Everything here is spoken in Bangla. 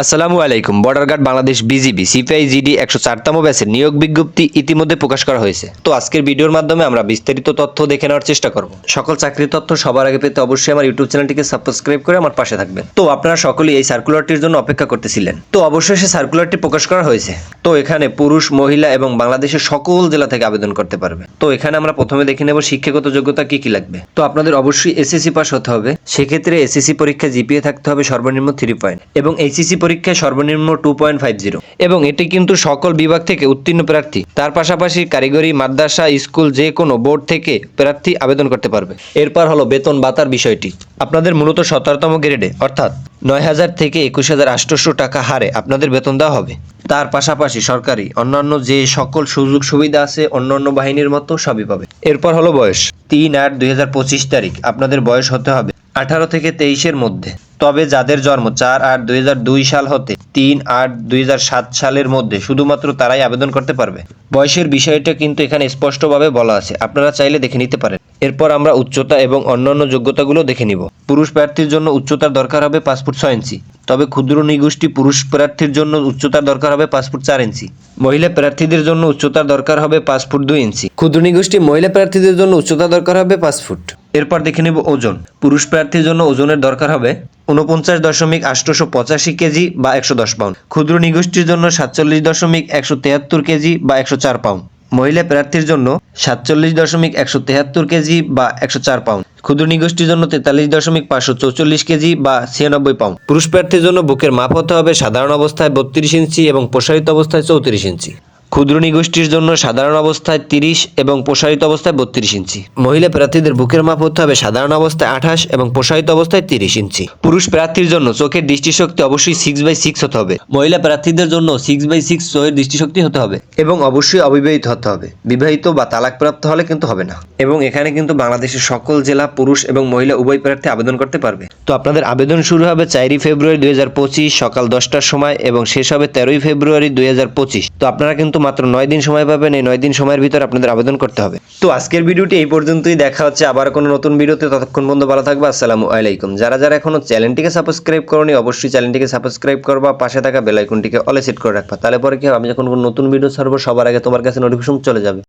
আসসালামু আলাইকুম। Border guard Bangladesh BGB CPI GD একশো চারতম ব্যাচের নিয়োগ বিজ্ঞপ্তি ইতিমধ্যে প্রকাশ করা হয়েছে। তো আজকের ভিডিওর মাধ্যমে আমরা বিস্তারিত তথ্য দেখে নেওয়ার চেষ্টা করব। সকল চাকরির তথ্য সবার আগে পেতে অবশ্যই আমার ইউটিউব চ্যানেলটিকে সাবস্ক্রাইব করে আমার পাশে থাকবেন। তো আপনারা সকলেই এই সার্কুলারটির জন্য অপেক্ষা করতেছিলেন। তো অবশ্যই সে সার্কুলারটি প্রকাশ করা হয়েছে। তো এখানে পুরুষ, মহিলা এবং বাংলাদেশের সকল জেলা থেকে আবেদন করতে পারবে। তো এখানে আমরা প্রথমে দেখে নেব শিক্ষাগত যোগ্যতা কি কি লাগবে। তো আপনাদের অবশ্যই এসএসসি পাস হতে হবে। সেক্ষেত্রে এসএসসি পরীক্ষা জিপিএ থাকতে হবে সর্বনিম্ন থ্রি পয়েন্ট এবং এইচএসসি পরীক্ষায় সর্বনিম্ন টু পয়েন্ট ফাইভ জিরো এবং এটি কিন্তু সকল বিভাগ থেকে উত্তীর্ণ প্রার্থী। তার পাশাপাশি কারিগরি, মাদ্রাসা, স্কুল যে কোনো বোর্ড থেকে প্রার্থী আবেদন করতে পারবে। এরপর হলো বেতন বাতার বিষয়টি। আপনাদের মূলত সতেরোতম গ্রেডে, অর্থাৎ নয় হাজার থেকে একুশ হাজার আটশোশো টাকা হারে আপনাদের বেতন দেওয়া হবে। তার পাশাপাশি সরকারি অন্যান্য যে সকল সুযোগ সুবিধা আছে, অন্যান্য বাহিনীর মতো সবই পাবে। এরপর হলো বয়স। তিন আট দুই তারিখ। আপনাদের বয়স হতে হবে আঠারো থেকে তেইশের মধ্যে। তবে যাদের জন্ম চার আট দুই সাল হতে, তিন আট দুই সালের মধ্যে শুধুমাত্র তারাই আবেদন করতে পারবে। বয়সের বিষয়টা কিন্তু এখানে স্পষ্টভাবে বলা আছে। আপনারা চাইলে দেখে নিতে পারেন। এরপর আমরা উচ্চতা এবং অন্যান্য যোগ্যতাগুলো দেখে নিব। পুরুষ প্রার্থীর জন্য উচ্চতার দরকার হবে ফুট ছয় ইঞ্চি। তবে ক্ষুদ্র নিগোষ্ঠী পুরুষ প্রার্থীর জন্য উচ্চতার দরকার হবে পাঁচ ফুট চার ইঞ্চি। মহিলা প্রার্থীদের জন্য উচ্চতার দরকার হবে পাঁচ ফুট দুই ইঞ্চি। ক্ষুদ্র নিগোষ্ঠী মহিলা প্রার্থীদের জন্য উচ্চতা দরকার হবে পাঁচ ফুট। এরপর দেখে নেব ওজন। পুরুষ প্রার্থীর জন্য ওজনের দরকার হবে উনপঞ্চাশ দশমিক আটশোশো পঁচাশি কেজি বা একশো দশ পাউন্ড। ক্ষুদ্র নিগোষ্ঠীর জন্য সাতচল্লিশ দশমিক একশো তেহাত্তর কেজি বা একশো চার পাউন্ড। মহিলা প্রার্থীর জন্য সাতচল্লিশ দশমিক একশো তেহাত্তর কেজি বা একশো চার পাউন্ড। ক্ষুদ্র নিগোষ্ঠীর জন্য তেতাল্লিশ দশমিক পাঁচশো চৌচল্লিশ কেজি বা ছিয়ানব্বই পাউন্ড। পুরুষ প্রার্থীর জন্য বুকের মাপ হতে হবে সাধারণ অবস্থায় বত্রিশ ইঞ্চি এবং প্রসারিত অবস্থায় চৌত্রিশ ইঞ্চি। ক্ষুদ্র নিগোষ্ঠীর জন্য সাধারণ অবস্থায় তিরিশ এবং প্রসারিত অবস্থায় বত্রিশ ইঞ্চি। মহিলা প্রার্থীদের বুকের মাপ হতে হবে সাধারণ অবস্থায় আঠাশ এবং প্রসারিত অবস্থায় তিরিশ ইঞ্চি। পুরুষ প্রার্থীর জন্য চোখের দৃষ্টিশক্তি অবশ্যই সিক্স বাই সিক্স হতে হবে। মহিলা প্রার্থীদের জন্য সিক্স বাই সিক্স চোখের দৃষ্টিশক্তি হতে হবে এবং অবশ্যই অবিবাহিত হতে হবে। বিবাহিত বা তালাকপ্রাপ্ত হলে কিন্তু হবে না। এবং এখানে কিন্তু বাংলাদেশের সকল জেলা পুরুষ এবং মহিলা উভয় প্রার্থী আবেদন করতে পারবে। তো আপনাদের আবেদন শুরু হবে চারই ফেব্রুয়ারি দুই হাজার পঁচিশ সকাল দশটার সময় এবং শেষ হবে তেরোই ফেব্রুয়ারি দুই হাজার পঁচিশ। তো আপনারা কিন্তু মাত্র নয় দিন সময় পাবেন। এই নয় দিন সময়ের ভিতরে আপনাদের আবেদন করতে হবে। তো আজকের ভিডিওটি এই পর্যন্তই। দেখা হচ্ছে আবার কোনো নতুন ভিডিওতে। ততক্ষণ বন্ধু ভালো থাকবে। আসসালামু আলাইকুম। যারা যারা এখনও চ্যানেলটিকে সাবস্ক্রাইব করনি, অবশ্যই চ্যানেলটিকে সাবস্ক্রাইব করবা। পাশে থাকা বেলাইকনটিকে অলে সেট করে রাখবা। তাহলে পরে কি হবে? আমি যখন কোনো নতুন ভিডিও ছাড়বো, সবার আগে তোমার কাছে নোটিফিকেশন চলে যাবে।